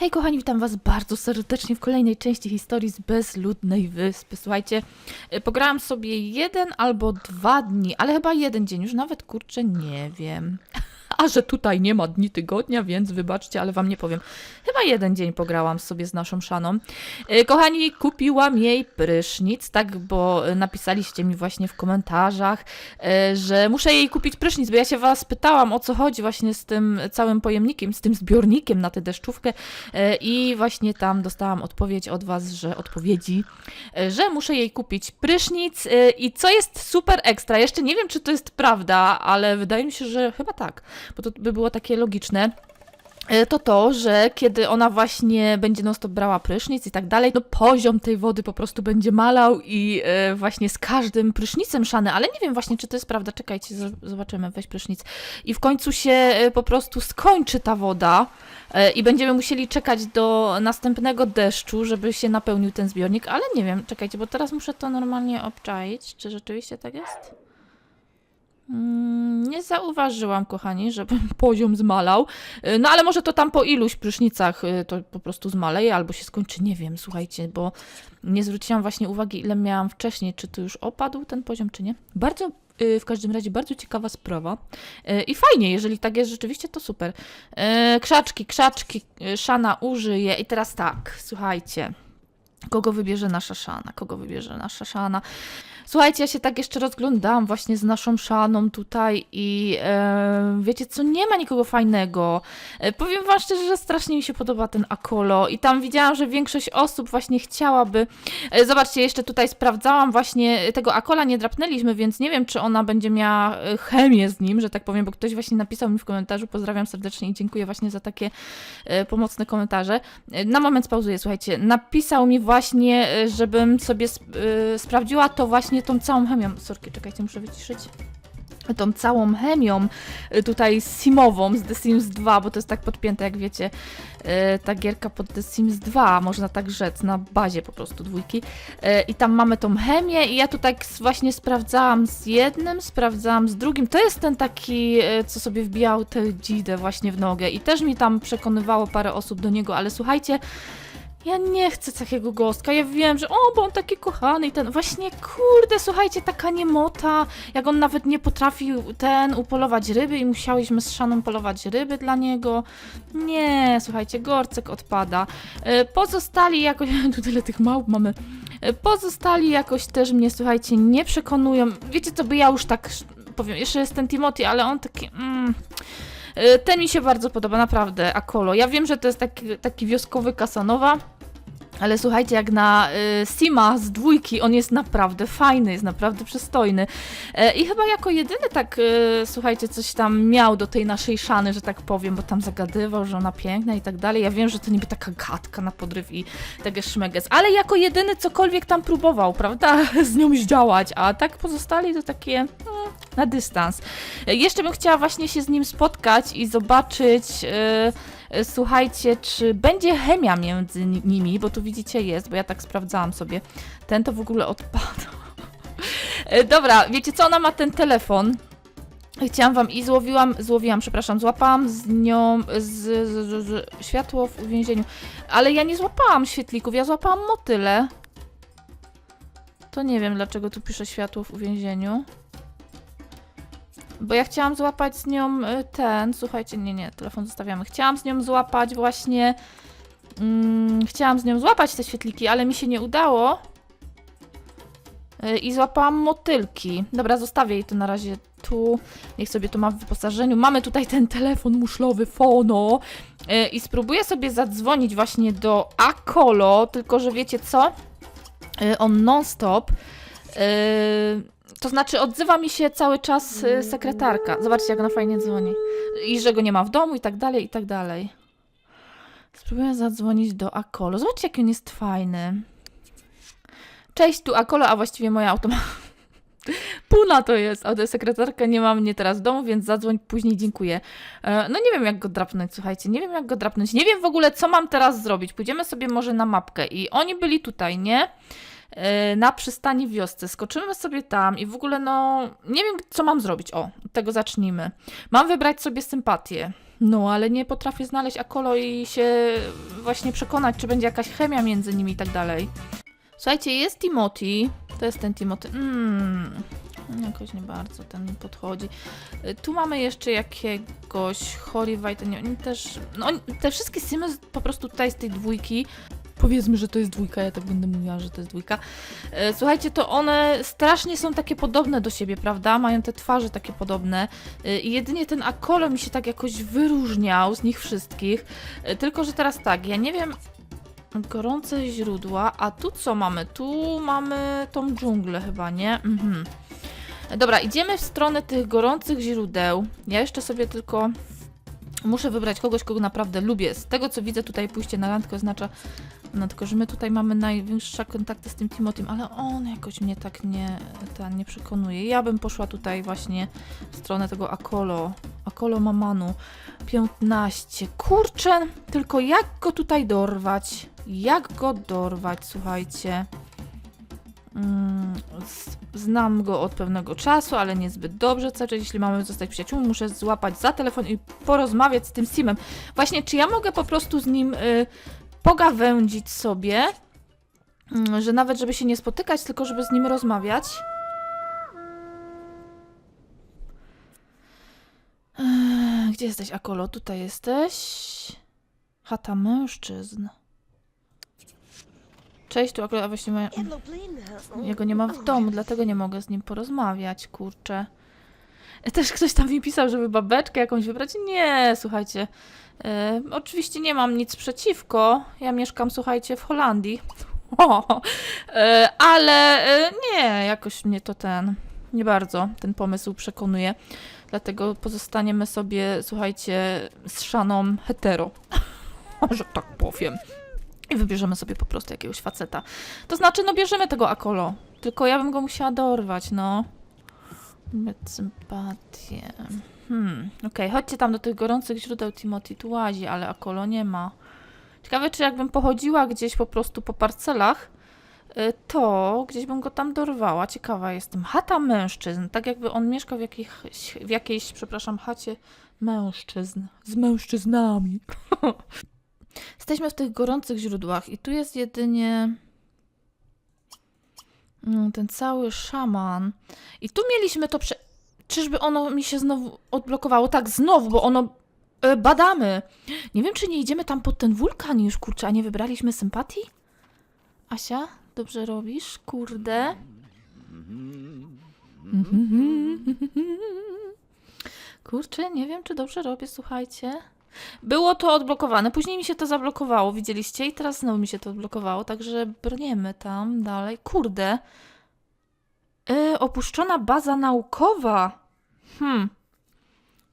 Hej kochani, witam was bardzo serdecznie w kolejnej części historii z Bezludnej Wyspy. Słuchajcie, y, pograłam sobie jeden albo dwa dni, ale chyba jeden dzień, już nawet kurczę nie wiem. A że tutaj nie ma dni tygodnia, więc wybaczcie, ale wam nie powiem. Chyba jeden dzień pograłam sobie z naszą szaną. Y, Kochani, kupiłam jej prysznic, tak, bo napisaliście mi właśnie w komentarzach, y, że muszę jej kupić prysznic, bo ja się was pytałam, o co chodzi właśnie z tym całym pojemnikiem, z tym zbiornikiem na tę deszczówkę y, i właśnie tam dostałam odpowiedź od was, że odpowiedzi, że muszę jej kupić prysznic i co jest super ekstra, jeszcze nie wiem, czy to jest prawda, ale wydaje mi się, że chyba tak, bo to by było takie logiczne. E, to to, że kiedy ona właśnie będzie non stop brała prysznic i tak dalej, no poziom tej wody po prostu będzie malał i e, właśnie z każdym prysznicem szany, ale nie wiem właśnie, czy to jest prawda, czekajcie, zobaczymy, weź prysznic. I w końcu się e, po prostu skończy ta woda i będziemy musieli czekać do następnego deszczu, żeby się napełnił ten zbiornik, ale nie wiem, czekajcie, bo teraz muszę to normalnie obczaić, czy rzeczywiście tak jest? Mm, Nie zauważyłam, kochani, żeby poziom zmalał. Y, No ale może to tam po iluś prysznicach y, to po prostu zmaleje albo się skończy, nie wiem, słuchajcie, bo nie zwróciłam właśnie uwagi, ile miałam wcześniej, czy to już opadł ten poziom, czy nie. Bardzo, y, w każdym razie, bardzo ciekawa sprawa. I fajnie, jeżeli tak jest rzeczywiście, to super. Krzaczki, krzaczki, Szana użyje. I teraz tak, słuchajcie. Kogo wybierze nasza Szana? Kogo wybierze nasza Szana? Słuchajcie, ja się tak jeszcze rozglądałam właśnie z naszą szaną tutaj i e, wiecie co, nie ma nikogo fajnego. E, powiem wam szczerze, że strasznie mi się podoba ten Akolo i tam widziałam, że większość osób właśnie chciałaby. E, zobaczcie, jeszcze tutaj sprawdzałam właśnie tego Akola nie drapnęliśmy, więc nie wiem, czy ona będzie miała e, chemię z nim, że tak powiem, bo ktoś właśnie napisał mi w komentarzu, pozdrawiam serdecznie i dziękuję właśnie za takie e, pomocne komentarze. E, Na moment pauzuję, słuchajcie. Napisał mi właśnie, e, żebym sobie sp- e, sprawdziła to właśnie tą całą chemią. Sorki, czekajcie, muszę wyciszyć. Tą całą chemią e, tutaj simową z The Sims 2, bo to jest tak podpięte, jak wiecie, e, ta gierka pod The Sims 2, można tak rzec, na bazie po prostu dwójki. E, I tam mamy tą chemię i ja tu tak właśnie sprawdzałam z jednym, sprawdzałam z drugim. To jest ten taki, co sobie wbijał tę dzidę właśnie w nogę i też mi tam przekonywało parę osób do niego, ale słuchajcie, ja nie chcę takiego gostka. Ja wiem, że o, bo on taki kochany i ten. Właśnie, kurde, słuchajcie, taka niemota. Jak on nawet nie potrafił ten upolować ryby i musiałyśmy z Szaną polować ryby dla niego. Nie, słuchajcie, gorcek odpada. E, Pozostali jakoś. Tu tyle tych małp mamy. E, Pozostali jakoś też mnie, słuchajcie, nie przekonują. Wiecie co, by ja już tak powiem. Jeszcze jest ten Timothy, ale on taki. Mm, ten mi się bardzo podoba, naprawdę, Akolo. Ja wiem, że to jest taki, taki wioskowy Kasanowa, ale słuchajcie, jak na y, Sima z dwójki, on jest naprawdę fajny, jest naprawdę przystojny. E, I chyba jako jedyny tak, y, słuchajcie, coś tam miał do tej naszej szany, że tak powiem, bo tam zagadywał, że ona piękna i tak dalej. Ja wiem, że to niby taka gadka na podryw i tego szmeges, ale jako jedyny cokolwiek tam próbował, prawda, z nią zdziałać, a tak pozostali to takie mm, na dystans. E, Jeszcze bym chciała właśnie się z nim spotkać i zobaczyć... y, Słuchajcie, czy będzie chemia między ni- nimi, bo tu widzicie jest, bo ja tak sprawdzałam sobie. Ten to w ogóle odpada. E, Dobra, wiecie co, ona ma ten telefon. Chciałam wam i złowiłam, złowiłam, przepraszam, złapałam z nią z, z, z światło w uwięzieniu, ale ja nie złapałam świetlików, ja złapałam motyle. To nie wiem, dlaczego tu pisze światło w uwięzieniu. Bo ja chciałam złapać z nią y, ten, słuchajcie, nie, nie, telefon zostawiamy. Chciałam z nią złapać właśnie. Mm, chciałam z nią złapać te świetliki, ale mi się nie udało. Y, I złapałam motylki. Dobra, zostawię jej to na razie tu. Niech sobie to ma w wyposażeniu. Mamy tutaj ten telefon muszlowy Fono. Y, I spróbuję sobie zadzwonić właśnie do Akolo, tylko że wiecie co? On non-stop. y, to znaczy, odzywa mi się cały czas y, sekretarka. Zobaczcie, jak ona fajnie dzwoni. I że go nie ma w domu, i tak dalej, i tak dalej. Spróbuję zadzwonić do Akolo. Zobaczcie, jaki on jest fajny. Cześć, tu Akolo, a właściwie moja automa... Puna to jest, a sekretarka nie ma mnie teraz w domu, więc zadzwoń później, dziękuję. E, No nie wiem, jak go drapnąć, słuchajcie, nie wiem, jak go drapnąć. Nie wiem w ogóle, co mam teraz zrobić. Pójdziemy sobie może na mapkę i oni byli tutaj, nie? E, na przystani w wiosce. Skoczymy sobie tam i w ogóle no nie wiem, co mam zrobić. O, tego zacznijmy. Mam wybrać sobie sympatię. No, ale nie potrafię znaleźć Akolo i się właśnie przekonać, czy będzie jakaś chemia między nimi i tak dalej. Słuchajcie, jest Timothy. To jest ten Timothy. Mmm, jakoś nie bardzo ten mi podchodzi. Y, Tu mamy jeszcze jakiegoś Horivite. Oni też. No, oni- te wszystkie simy po prostu tutaj z tej dwójki. Powiedzmy, że to jest dwójka, ja tak będę mówiła, że to jest dwójka. E, Słuchajcie, to one strasznie są takie podobne do siebie, prawda? Mają te twarze takie podobne. E, I jedynie ten Akolo mi się tak jakoś wyróżniał z nich wszystkich. E, Tylko, że teraz tak, ja nie wiem. Gorące źródła, a tu co mamy? Tu mamy tą dżunglę chyba, nie? Mhm. Dobra, idziemy w stronę tych gorących źródeł. Ja jeszcze sobie tylko muszę wybrać kogoś, kogo naprawdę lubię. Z tego co widzę tutaj pójście na randkę oznacza no tylko, że my tutaj mamy najwyższe kontakty z tym Timotym, ale on jakoś mnie tak nie, ta, nie przekonuje. Ja bym poszła tutaj właśnie w stronę tego Akolo. Akolo Mamanu. 15. Kurczę, tylko jak go tutaj dorwać? Jak go dorwać, słuchajcie? Mm, znam go od pewnego czasu, ale niezbyt dobrze. Znaczy, jeśli mamy zostać przyjaciółmi, muszę złapać za telefon i porozmawiać z tym Simem. Właśnie, czy ja mogę po prostu z nim y, pogawędzić sobie, mm, że nawet żeby się nie spotykać, tylko żeby z nim rozmawiać. Gdzie jesteś, Akolo? Tutaj jesteś. Chata mężczyzn. Cześć, tu akurat właśnie moja... Jego nie ma w domu, dlatego nie mogę z nim porozmawiać, kurczę. Też ktoś tam mi pisał, żeby babeczkę jakąś wybrać. Nie, słuchajcie. E, oczywiście nie mam nic przeciwko. Ja mieszkam, słuchajcie, w Holandii. O, e, ale e, nie, jakoś mnie to ten. Nie bardzo ten pomysł przekonuje. Dlatego pozostaniemy sobie, słuchajcie, z szaną hetero. że tak powiem. I wybierzemy sobie po prostu jakiegoś faceta. To znaczy, no bierzemy tego Akolo. Tylko ja bym go musiała dorwać, no. Sympatię. Hmm, okej, chodźcie tam do tych gorących źródeł Timothy, tu łazi, ale Akolo nie ma. Ciekawe, czy jakbym pochodziła gdzieś po prostu po parcelach, y, to gdzieś bym go tam dorwała. Ciekawa jestem. Chata mężczyzn, tak jakby on mieszkał w w jakiejś przepraszam, chacie mężczyzn. Z mężczyznami. Jesteśmy w tych gorących źródłach i tu jest jedynie mm, ten cały szaman. I tu mieliśmy to prze... Czyżby ono mi się znowu odblokowało? Tak, znowu, bo ono... E, badamy. Nie wiem, czy nie idziemy tam pod ten wulkan już, kurczę, a nie wybraliśmy sympatii? Asia, dobrze robisz? Kurde. Kurczę, nie wiem, czy dobrze robię, słuchajcie. Było to odblokowane, później mi się to zablokowało, widzieliście? I teraz znowu mi się to odblokowało, także brniemy tam dalej. Kurde. E, opuszczona baza naukowa. Hmm.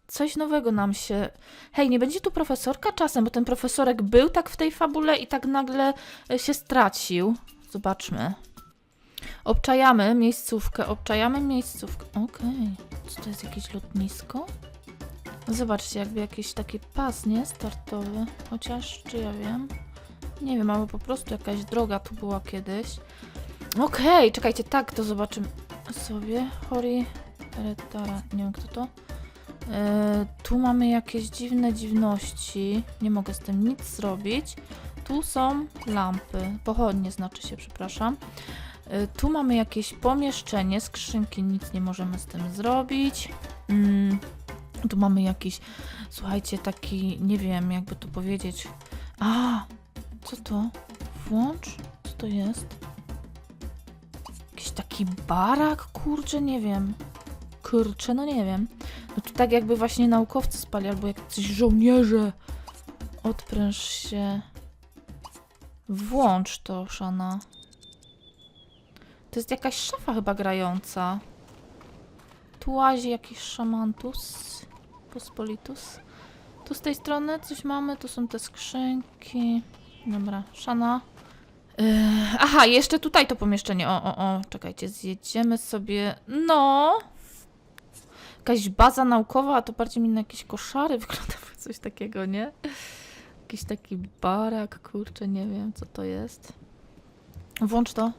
Coś nowego nam się. Hej, nie będzie tu profesorka czasem, bo ten profesorek był tak w tej fabule i tak nagle e, się stracił. Zobaczmy. Obczajamy miejscówkę, obczajamy miejscówkę. Okej. Co to jest jakieś lotnisko? Zobaczcie, jakby jakiś taki pas, nie? Startowy. Chociaż, czy ja wiem? Nie wiem, albo po prostu jakaś droga tu była kiedyś. Okej, czekajcie, tak, to zobaczymy sobie. Hori Retara, nie wiem kto to. E, tu mamy jakieś dziwne dziwności. Nie mogę z tym nic zrobić. Tu są lampy. Pochodnie znaczy się, przepraszam. E, tu mamy jakieś pomieszczenie, skrzynki, nic nie możemy z tym zrobić. Mm, tu mamy jakiś, słuchajcie, taki, nie wiem, jakby to powiedzieć. A, co to? Włącz? Co to jest? Jakiś taki barak? Kurczę, nie wiem. Kurczę, no nie wiem. No tu tak jakby właśnie naukowcy spali, albo jak coś żołnierze. Odpręż się. Włącz to, Szana. To jest jakaś szafa chyba grająca. Tu łazi jakiś szamantus. Pospolitus. Tu z tej strony coś mamy, tu są te skrzynki. Dobra, Szana. Yy, aha, jeszcze tutaj to pomieszczenie. O, o, o, czekajcie, zjedziemy sobie. No. Jakaś baza naukowa, a to bardziej mi na jakieś koszary wygląda, coś takiego, nie? Jakiś taki barak, kurczę, nie wiem co to jest. Włącz to.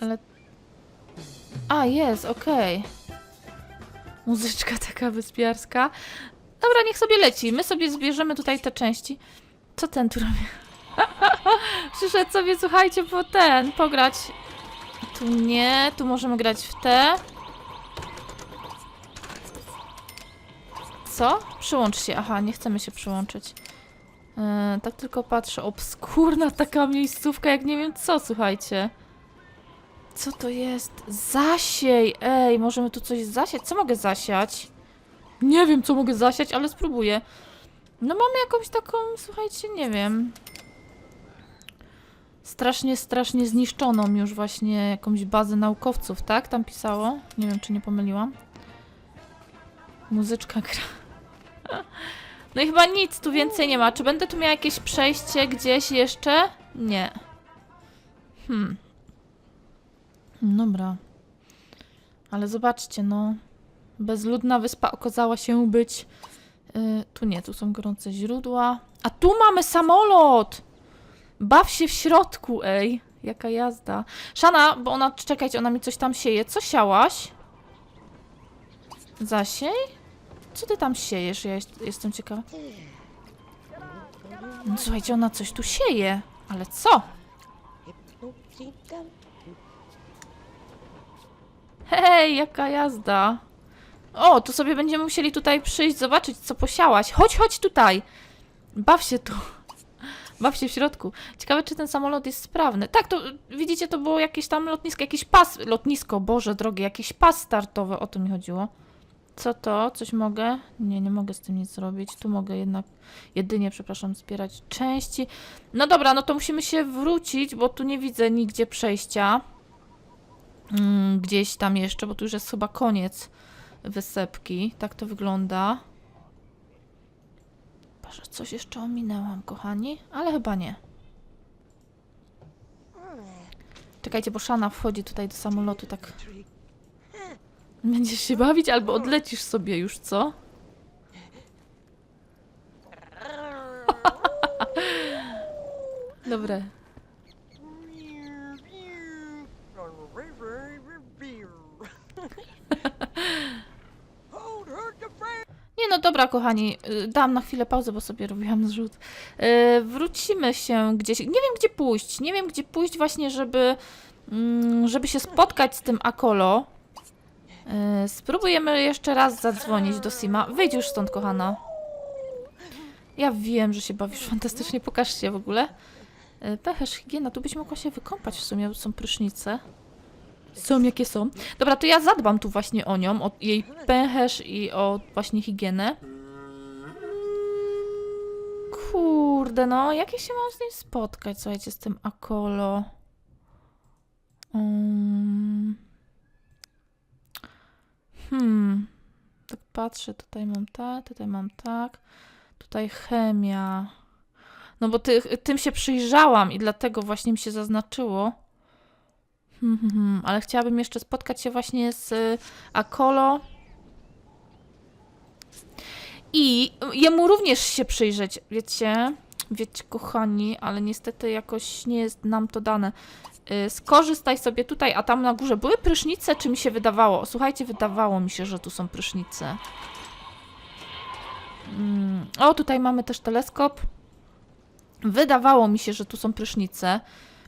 Ale. A, jest, okej. Muzyczka taka wyspiarska. Dobra, niech sobie leci. My sobie zbierzemy tutaj te części. Co ten tu robi? Przyszedł sobie, słuchajcie, po ten, pograć. Tu nie, tu możemy grać w te. Co? Przyłącz się. Aha, nie chcemy się przyłączyć. Yy, tak tylko patrzę. Obskurna taka miejscówka, jak nie wiem co, słuchajcie. Co to jest? Zasiej! Ej, możemy tu coś zasiać? Co mogę zasiać? Nie wiem, co mogę zasiać, ale spróbuję. No mamy jakąś taką, słuchajcie, nie wiem. Strasznie, strasznie zniszczoną już właśnie jakąś bazę naukowców, tak? Tam pisało. Nie wiem, czy nie pomyliłam. Muzyczka gra. No i chyba nic tu więcej nie ma. Czy będę tu miała jakieś przejście gdzieś jeszcze? Nie. Hmm. Dobra. Ale zobaczcie, no. Bezludna wyspa okazała się być. y, tu nie, tu są gorące źródła. A tu mamy samolot! Baw się w środku, ej. Jaka jazda. Szana, bo ona, czekajcie, ona mi coś tam sieje. Co siałaś? Zasiej? Co ty tam siejesz? Ja jest, jestem ciekawa. No, słuchajcie, ona coś tu sieje. Ale co? Hej, jaka jazda. O, to sobie będziemy musieli tutaj przyjść, zobaczyć, co posiałaś. Chodź, chodź tutaj. Baw się tu. Baw się w środku. Ciekawe, czy ten samolot jest sprawny. Tak, to widzicie, to było jakieś tam lotnisko, jakiś pas, lotnisko, Boże drogie, jakiś pas startowy, o to mi chodziło. Co to? Coś mogę? Nie, nie mogę z tym nic zrobić. Tu mogę jednak, jedynie, przepraszam, zbierać części. No dobra, no to musimy się wrócić, bo tu nie widzę nigdzie przejścia. Mm, gdzieś tam jeszcze, bo tu już jest chyba koniec wysepki. Tak to wygląda. Boże, coś jeszcze ominęłam, kochani, ale chyba nie. Czekajcie, bo Szana wchodzi tutaj do samolotu, tak. Będziesz się bawić albo odlecisz sobie już, co? Dobre. Nie no dobra, kochani, y, dam na chwilę pauzę, bo sobie robiłam zrzut. Y, Wrócimy się gdzieś. Nie wiem, gdzie pójść. Nie wiem, gdzie pójść właśnie, żeby, mm, żeby się spotkać z tym Akolo. Y, Spróbujemy jeszcze raz zadzwonić do Sima. Wyjdź już stąd, kochana. Ja wiem, że się bawisz fantastycznie. Pokaż się w ogóle. Pechesz, higiena. Tu byś mogła się wykąpać w sumie. Są prysznice. Są jakie są. Dobra, to ja zadbam tu właśnie o nią, o jej pęcherz i o właśnie higienę. Kurde, no, jak ja się mam z nim spotkać, słuchajcie, z tym Akolo? Um. Hmm. Tak patrzę, tutaj mam tak, tutaj mam tak. Tutaj chemia. No bo ty, tym się przyjrzałam i dlatego właśnie mi się zaznaczyło. Hmm, hmm. Ale chciałabym jeszcze spotkać się właśnie z y, Akolo. I jemu również się przyjrzeć, wiecie? Wiecie, kochani, ale niestety jakoś nie jest nam to dane. Y, Skorzystaj sobie tutaj, a tam na górze były prysznice, czy mi się wydawało? Słuchajcie, wydawało mi się, że tu są prysznice. Mm. O, tutaj mamy też teleskop. Wydawało mi się, że tu są prysznice.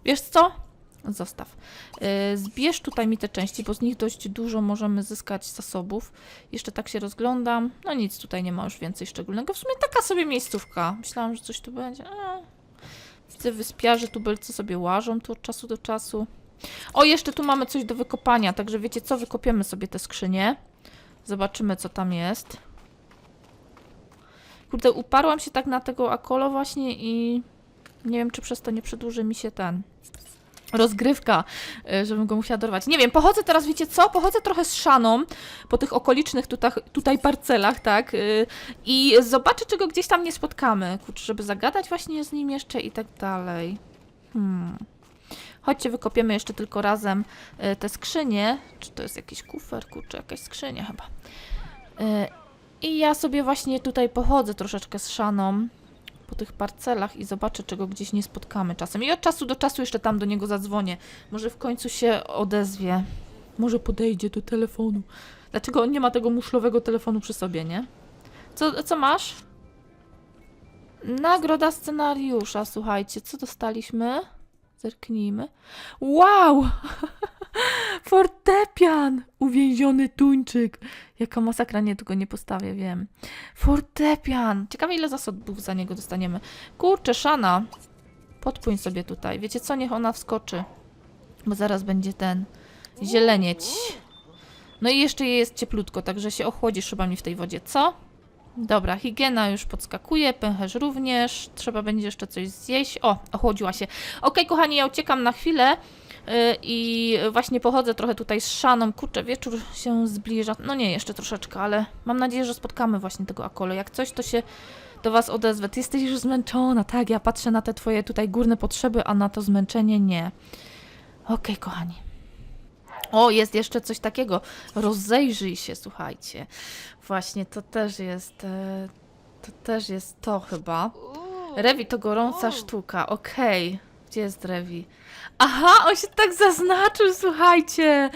Wiesz co? Zostaw. Yy, Zbierz tutaj mi te części, bo z nich dość dużo możemy zyskać zasobów. Jeszcze tak się rozglądam. No nic, tutaj nie ma już więcej szczególnego. W sumie taka sobie miejscówka. Myślałam, że coś tu będzie. A. Widzę wyspiarze, tubylcy sobie łażą tu od czasu do czasu. O, jeszcze tu mamy coś do wykopania, także wiecie co? Wykopiemy sobie te skrzynie. Zobaczymy, co tam jest. Kurde, uparłam się tak na tego akolo właśnie i nie wiem, czy przez to nie przedłuży mi się ten rozgrywka, y, żebym go musiała dorwać. Nie wiem, pochodzę teraz, wiecie co? Pochodzę trochę z Szaną po tych okolicznych tutaj, tutaj parcelach, tak? Y, I zobaczę, czy go gdzieś tam nie spotkamy. Kurczę, żeby zagadać właśnie z nim jeszcze i tak dalej. Hmm. Chodźcie, wykopiemy jeszcze tylko razem y, te skrzynie. Czy to jest jakiś kufer? Kurczę, jakaś skrzynia chyba. I ja sobie właśnie tutaj pochodzę troszeczkę z Szaną po tych parcelach i zobaczę, czego gdzieś nie spotkamy czasem. I od czasu do czasu jeszcze tam do niego zadzwonię. Może w końcu się odezwie. Może podejdzie do telefonu. Dlaczego on nie ma tego muszlowego telefonu przy sobie, nie? Co, co masz? Nagroda scenariusza, słuchajcie, co dostaliśmy? Zerknijmy. Wow! Fortepian! Uwięziony tuńczyk. Jaka masakra, nie, tego nie postawię, wiem. Fortepian! Ciekawe, ile zasobów za niego dostaniemy. Kurczę, Szana. Podpłyń sobie tutaj. Wiecie co, niech ona wskoczy. Bo zaraz będzie ten zielenieć. No i jeszcze jest cieplutko, także się ochłodzisz chyba mi w tej wodzie, co? Dobra, higiena już podskakuje, pęcherz również. Trzeba będzie jeszcze coś zjeść. O, ochłodziła się. Okej, kochani, ja uciekam na chwilę. Y, I właśnie pochodzę trochę tutaj z Szaną. Kurczę, wieczór się zbliża. No nie, jeszcze troszeczkę, ale mam nadzieję, że spotkamy właśnie tego Akolo. Jak coś, to się do Was odezwę. Ty jesteś już zmęczona, tak? Ja patrzę na te Twoje tutaj górne potrzeby, a na to zmęczenie nie. Okej, kochani. O, jest jeszcze coś takiego. Rozejrzyj się, słuchajcie. Właśnie, to też jest. e, To też jest to chyba. Rewi to gorąca sztuka. Okej. Gdzie jest Rewi? Aha, on się tak zaznaczył, słuchajcie.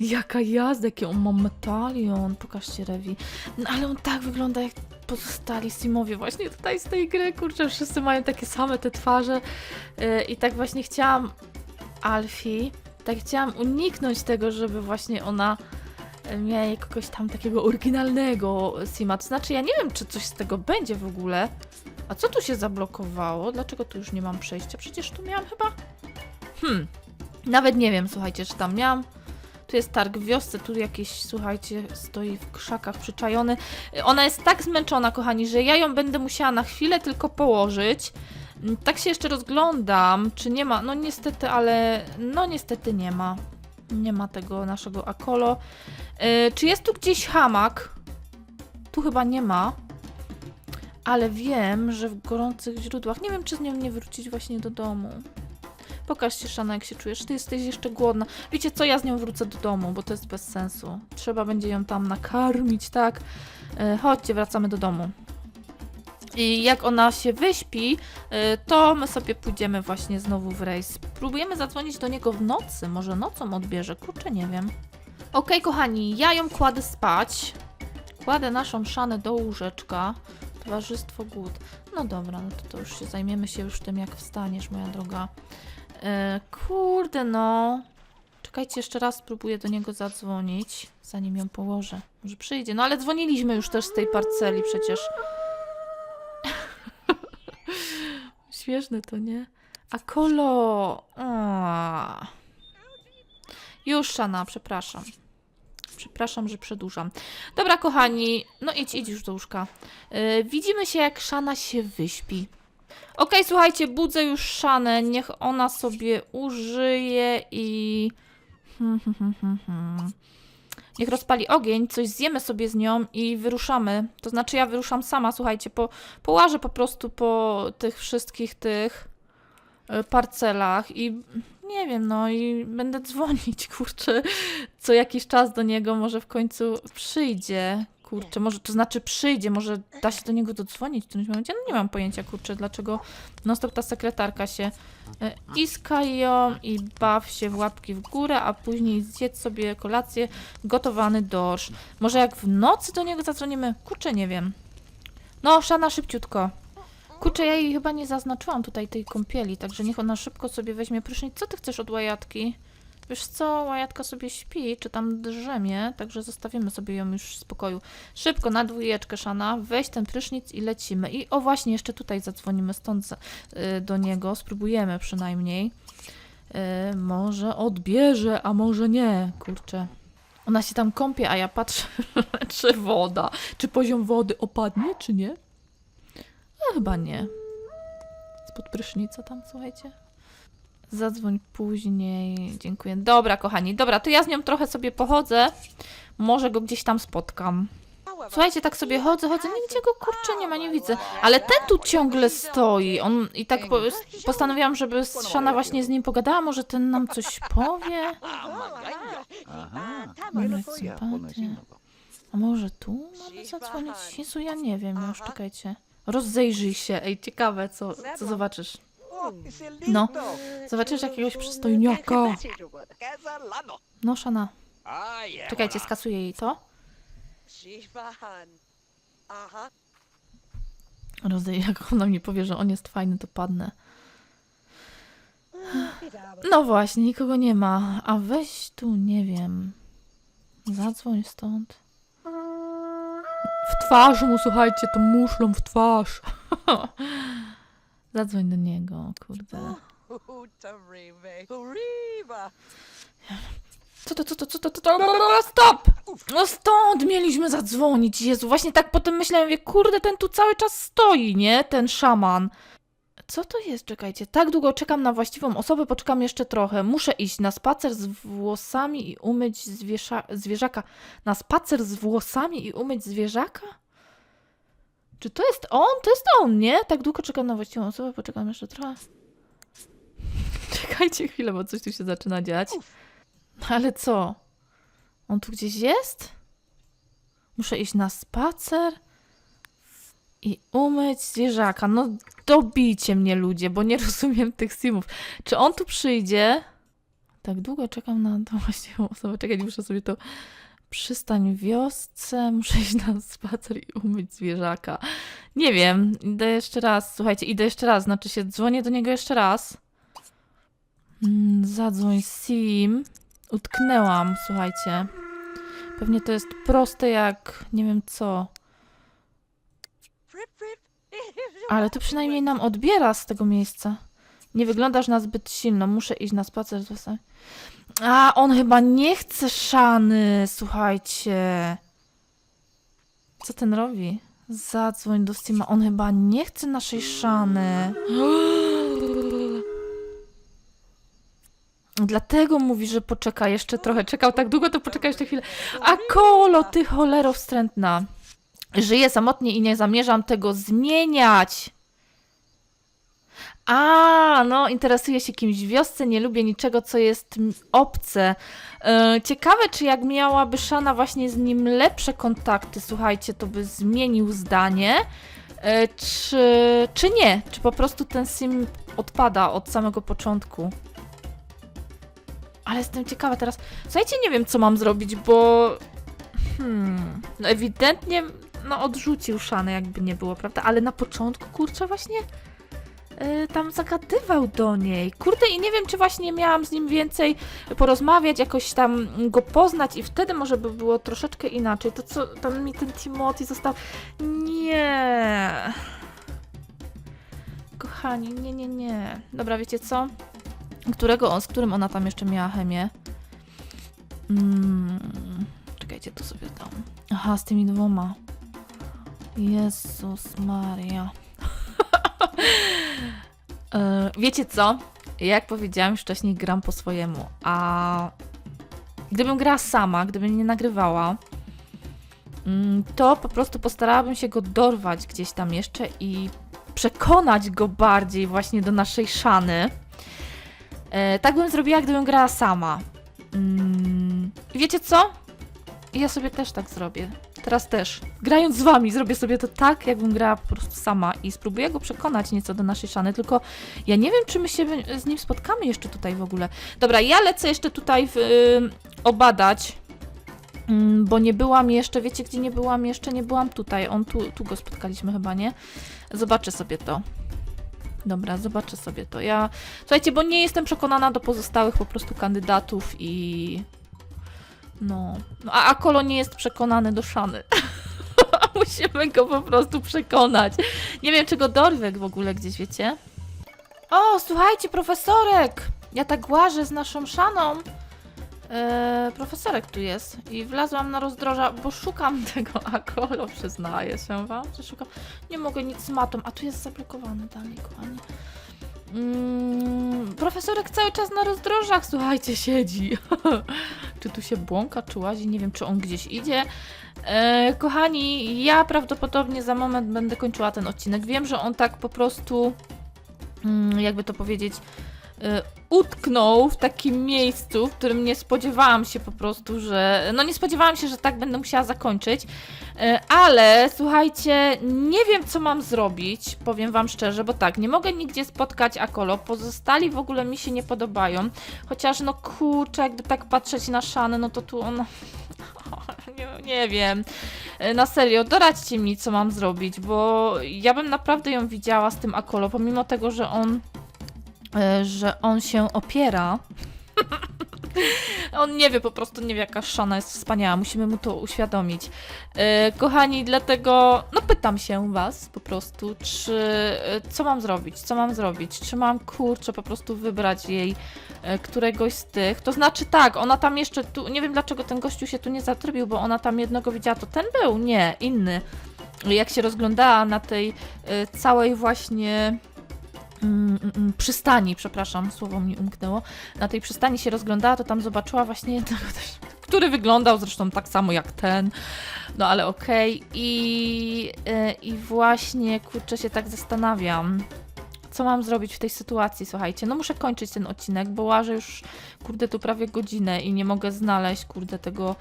Jaka jazda, jaki on ma metalion. Pokażcie Rewi. No ale on tak wygląda jak pozostali Simowie właśnie tutaj z tej gry. Kurczę, wszyscy mają takie same te twarze. E, I tak właśnie chciałam Alfie, tak chciałam uniknąć tego, żeby właśnie ona miała jakiegoś tam takiego oryginalnego Sima. To znaczy, ja nie wiem, czy coś z tego będzie w ogóle. A co tu się zablokowało? Dlaczego tu już nie mam przejścia? Przecież tu miałam chyba. Hmm. Nawet nie wiem, słuchajcie, czy tam miałam. Tu jest targ w wiosce, tu jakieś, słuchajcie, stoi w krzakach przyczajony. Ona jest tak zmęczona, kochani, że ja ją będę musiała na chwilę tylko położyć. Tak się jeszcze rozglądam, czy nie ma. No niestety, ale. No niestety nie ma. Nie ma tego naszego Akolo. E, czy jest tu gdzieś hamak? Tu chyba nie ma. Ale wiem, że w gorących źródłach. Nie wiem, czy z nią nie wrócić właśnie do domu. Pokaż się, Szana, jak się czujesz. Ty jesteś jeszcze głodna. Wiecie co, ja z nią wrócę do domu, bo to jest bez sensu. Trzeba będzie ją tam nakarmić, tak? E, chodźcie, wracamy do domu. I jak ona się wyśpi, y, to my sobie pójdziemy właśnie znowu w rejs. Spróbujemy zadzwonić do niego w nocy. Może nocą odbierze, kurczę, nie wiem. Okej, kochani, ja ją kładę spać. Kładę naszą szanę do łóżeczka. Towarzystwo głód. No dobra, no to, to już się zajmiemy się już tym, jak wstaniesz, moja droga. E, kurde, no. Czekajcie, jeszcze raz spróbuję do niego zadzwonić, zanim ją położę. Może przyjdzie. No ale dzwoniliśmy już też z tej parceli przecież. Śmieszne to, nie? A kolo! A. Już, Szana, przepraszam. Przepraszam, że przedłużam. Dobra, kochani, no idź, idź już do łóżka. Yy, widzimy się, jak Szana się wyśpi. Okej, słuchajcie, budzę już Szanę. Niech ona sobie użyje i... Hmm, hmm, hmm, hmm, hmm. Niech rozpali ogień, coś zjemy sobie z nią i wyruszamy. To znaczy ja wyruszam sama, słuchajcie, po, połażę po prostu po tych wszystkich tych e, parcelach i nie wiem, no i będę dzwonić, kurczę, co jakiś czas do niego, może w końcu przyjdzie, kurczę, może, to znaczy przyjdzie, może da się do niego dodzwonić w którymś momencie, no nie mam pojęcia, kurczę, dlaczego no stop ta sekretarka się e, iskaj ją i baw się w łapki w górę, a później zjedz sobie kolację, gotowany dorsz. Może jak w nocy do niego zadzwonimy? Kurczę, nie wiem. No, Szana, szybciutko. Kurczę, ja jej chyba nie zaznaczyłam tutaj tej kąpieli, także niech ona szybko sobie weźmie prysznic. Co ty chcesz od łajatki? Wiesz co, łajatka sobie śpi, czy tam drzemie, także zostawimy sobie ją już w spokoju. Szybko, na dwójeczkę, Szana, weź ten prysznic i lecimy. I o właśnie, jeszcze tutaj zadzwonimy stąd y, do niego, spróbujemy przynajmniej. Y, może odbierze, a może nie, kurczę. Ona się tam kąpie, a ja patrzę, czy woda, czy poziom wody opadnie, czy nie? No, chyba nie. Spod prysznica tam, słuchajcie. Zadzwoń później. Dziękuję. Dobra, kochani. Dobra, to ja z nią trochę sobie pochodzę. Może go gdzieś tam spotkam. Słuchajcie, tak sobie chodzę, chodzę, nigdzie go kurczę nie ma, nie widzę. Ale ten tu ciągle stoi. On i tak po, postanowiłam, żeby Szana właśnie z nim pogadała. Może ten nam coś powie? Mamy sympatię. A może tu mamy zadzwonić? Jezu, ja nie wiem już, czekajcie. Rozejrzyj się. Ej, ciekawe, co, co zobaczysz. No. Zobaczysz jakiegoś przystojniaka. No, Szana. Czekajcie, skasuję jej to. Rodzaj, jak ona mi powie, że on jest fajny, to padnę. No właśnie, nikogo nie ma. A weź tu, nie wiem. Zadzwoń stąd. W twarz mu, słuchajcie, to muszlą w twarz. Zadzwoń do niego, kurde. Utarive. Huriva. Co to, co to, co to, co to? Stop! No stąd mieliśmy zadzwonić, Jezu. Właśnie tak potem myślałem, wie, kurde, ten tu cały czas stoi, nie? Ten szaman. Co to jest? Czekajcie. Tak długo czekam na właściwą osobę, poczekam jeszcze trochę. Muszę iść na spacer z włosami i umyć zwierza zwierzaka. Na spacer z włosami i umyć zwierzaka? Czy to jest on? To jest on, nie? Tak długo czekam na właściwą osobę, poczekam jeszcze trochę. Czekajcie chwilę, bo coś tu się zaczyna dziać. Ale co? On tu gdzieś jest? Muszę iść na spacer i umyć zwierzaka. No dobijcie mnie ludzie, bo nie rozumiem tych simów. Czy on tu przyjdzie? Tak długo czekam na tą właściwą osobę. Czekaj, muszę sobie to przystań w wiosce, muszę iść na spacer i umyć zwierzaka. Nie wiem, idę jeszcze raz. Słuchajcie, idę jeszcze raz, znaczy się dzwonię do niego jeszcze raz. Mm, Zadzwoń sim. Utknęłam, słuchajcie. Pewnie to jest proste jak nie wiem co. Ale to przynajmniej nam odbiera z tego miejsca. Nie wyglądasz na zbyt silno. Muszę iść na spacer z włosami. A, on chyba nie chce szany, słuchajcie. Co ten robi? Zadzwoń do Stima. On chyba nie chce naszej szany. Dlatego mówi, że poczeka jeszcze trochę. Czekał tak długo, to poczeka jeszcze chwilę. A kolo, ty cholero wstrętna. Żyję samotnie i nie zamierzam tego zmieniać. A, no, interesuję się kimś w wiosce, nie lubię niczego, co jest obce. E, ciekawe, czy jak miałaby Szana właśnie z nim lepsze kontakty, słuchajcie, to by zmienił zdanie. E, czy, czy nie? Czy po prostu ten sim odpada od samego początku? Ale jestem ciekawa teraz. Słuchajcie, nie wiem, co mam zrobić, bo. Hmm. No ewidentnie no, odrzucił Szanę, jakby nie było, prawda? Ale na początku, kurczę, właśnie yy, tam zagadywał do niej. Kurde, i nie wiem, czy właśnie miałam z nim więcej porozmawiać, jakoś tam go poznać i wtedy może by było troszeczkę inaczej. To co, tam mi ten Timothy został... Nie... Kochani, nie, nie, nie. Dobra, wiecie co? Którego on, z którym ona tam jeszcze miała chemię? Mm, czekajcie, to sobie dam. Aha, z tymi dwoma. Jezus Maria. E, Wiecie co? Jak powiedziałam już wcześniej, gram po swojemu, a gdybym grała sama, gdybym nie nagrywała, mm, to po prostu postarałabym się go dorwać gdzieś tam jeszcze i przekonać go bardziej właśnie do naszej szany. E, tak bym zrobiła, gdybym grała sama. Mm, wiecie co? Ja sobie też tak zrobię. Teraz też. Grając z wami, zrobię sobie to tak, jakbym grała po prostu sama i spróbuję go przekonać nieco do naszej szany, tylko ja nie wiem, czy my się z nim spotkamy jeszcze tutaj w ogóle. Dobra, ja lecę jeszcze tutaj w, y, obadać, mm, bo nie byłam jeszcze, wiecie gdzie nie byłam jeszcze? Nie byłam tutaj, on tu, tu go spotkaliśmy chyba, nie? Zobaczę sobie to. Dobra, zobaczę sobie to. Ja, słuchajcie, bo nie jestem przekonana do pozostałych po prostu kandydatów i no, no a Akolo nie jest przekonany do Szany. Musimy go po prostu przekonać. Nie wiem, czy go w ogóle gdzieś, wiecie? O, słuchajcie, profesorek! Ja tak łażę z naszą Szaną. Eee, profesorek tu jest i wlazłam na rozdroża, bo szukam tego Akolo, przyznaję się wam, że szukam. Nie mogę nic z matą, a tu jest zablokowany dalej, kochani. Mm, profesorek cały czas na rozdrożach, słuchajcie, siedzi. czy tu się błąka, czy łazi, nie wiem, czy on gdzieś idzie. E, kochani, ja prawdopodobnie za moment będę kończyła ten odcinek. Wiem, że on tak po prostu, mm, jakby to powiedzieć, utknął w takim miejscu, w którym nie spodziewałam się po prostu, że. No, nie spodziewałam się, że tak będę musiała zakończyć. E, Ale słuchajcie, nie wiem, co mam zrobić, powiem Wam szczerze, bo tak, nie mogę nigdzie spotkać Akolo. Pozostali w ogóle mi się nie podobają. Chociaż, no kurczę, jakby tak patrzeć na Szany, no to tu on. nie, nie wiem. E, Na serio, doradźcie mi, co mam zrobić, bo ja bym naprawdę ją widziała z tym Akolo, pomimo tego, że on, że on się opiera. On nie wie, po prostu nie wie, jaka Szana jest wspaniała. Musimy mu to uświadomić. E, kochani, dlatego, no pytam się was po prostu, czy, e, co mam zrobić, co mam zrobić? Czy mam, kurczę, po prostu wybrać jej e, któregoś z tych? To znaczy tak, ona tam jeszcze tu, nie wiem dlaczego ten gościu się tu nie zatrybił, bo ona tam jednego widziała, to ten był? Nie, inny. Jak się rozglądała na tej e, całej właśnie przystani, przepraszam, słowo mi umknęło, na tej przystani się rozglądała, to tam zobaczyła właśnie jednego też, który wyglądał zresztą tak samo jak ten, no ale okej. I, e, I właśnie, kurczę, się tak zastanawiam, co mam zrobić w tej sytuacji, słuchajcie. No muszę kończyć ten odcinek, bo łażę już, kurde, tu prawie godzinę i nie mogę znaleźć, kurde, tego...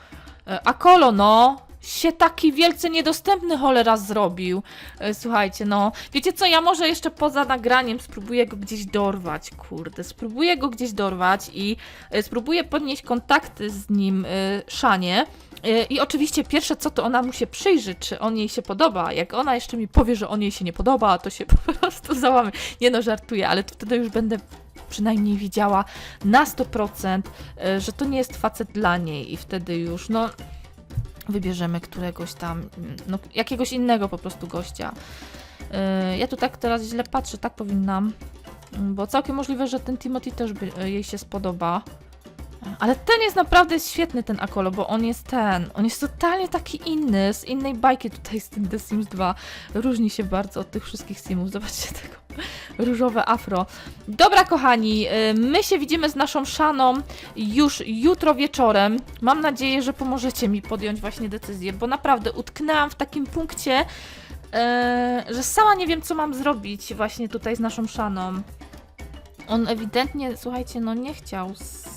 e, Akolo, no! Się taki wielce niedostępny cholera zrobił. E, Słuchajcie, no, wiecie co, ja może jeszcze poza nagraniem spróbuję go gdzieś dorwać, kurde, spróbuję go gdzieś dorwać i e, spróbuję podnieść kontakty z nim, e, Szanie. I oczywiście pierwsze co, to ona mu się przyjrzy, czy on jej się podoba. Jak ona jeszcze mi powie, że on jej się nie podoba, to się po prostu załamy. Nie no, żartuję, ale to wtedy już będę przynajmniej widziała na 100%, e, że to nie jest facet dla niej i wtedy już, no, wybierzemy któregoś tam, no, jakiegoś innego po prostu gościa. Yy, Ja tu tak teraz źle patrzę, tak powinnam, bo całkiem możliwe, że ten Timothy też by, y, jej się spodoba. Ale ten jest naprawdę świetny, ten Akolo, bo on jest ten, on jest totalnie taki inny, z innej bajki tutaj z tym The Sims 2. Różni się bardzo od tych wszystkich Simów, zobaczcie tego różowe afro. Dobra, kochani, y, my się widzimy z naszą Szaną już jutro wieczorem. Mam nadzieję, że pomożecie mi podjąć właśnie decyzję, bo naprawdę utknęłam w takim punkcie, e, że sama nie wiem, co mam zrobić właśnie tutaj z naszą Szaną. On ewidentnie, słuchajcie, no nie chciał z,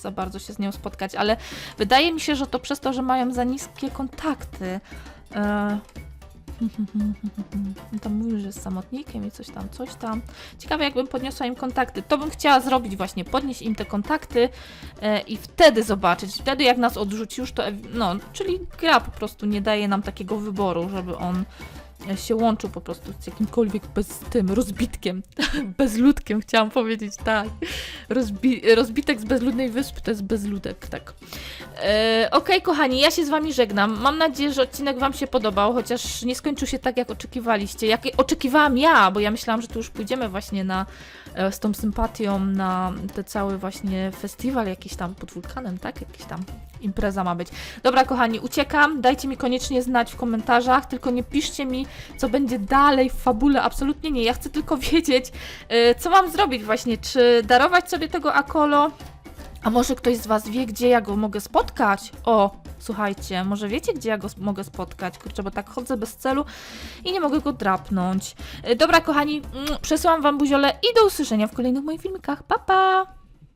za bardzo się z nią spotkać, ale wydaje mi się, że to przez to, że mają za niskie kontakty. E, tam mówił, że jest samotnikiem i coś tam, coś tam. Ciekawe, jakbym podniosła im kontakty. To bym chciała zrobić właśnie, podnieść im te kontakty e, i wtedy zobaczyć. Wtedy jak nas odrzuci już to, no, czyli gra po prostu nie daje nam takiego wyboru, żeby on się łączył po prostu z jakimkolwiek bez tym rozbitkiem, bezludkiem chciałam powiedzieć, tak. Rozbi rozbitek z bezludnej wyspy to jest bezludek, tak. E, Okej, kochani, ja się z wami żegnam. Mam nadzieję, że odcinek wam się podobał, chociaż nie skończył się tak, jak oczekiwaliście. Jak oczekiwałam ja, bo ja myślałam, że tu już pójdziemy właśnie na, e, z tą sympatią na te cały właśnie festiwal jakiś tam pod wulkanem, tak? Jakiś tam impreza ma być. Dobra, kochani, uciekam. Dajcie mi koniecznie znać w komentarzach, tylko nie piszcie mi, co będzie dalej w fabule. Absolutnie nie. Ja chcę tylko wiedzieć, e, co mam zrobić właśnie. Czy darować sobie tego Akolo? A może ktoś z Was wie, gdzie ja go mogę spotkać? O, słuchajcie, może wiecie, gdzie ja go mogę spotkać? Kurczę, bo tak chodzę bez celu i nie mogę go drapnąć. E, Dobra, kochani, mm, przesyłam Wam buziole i do usłyszenia w kolejnych moich filmikach. Pa, pa!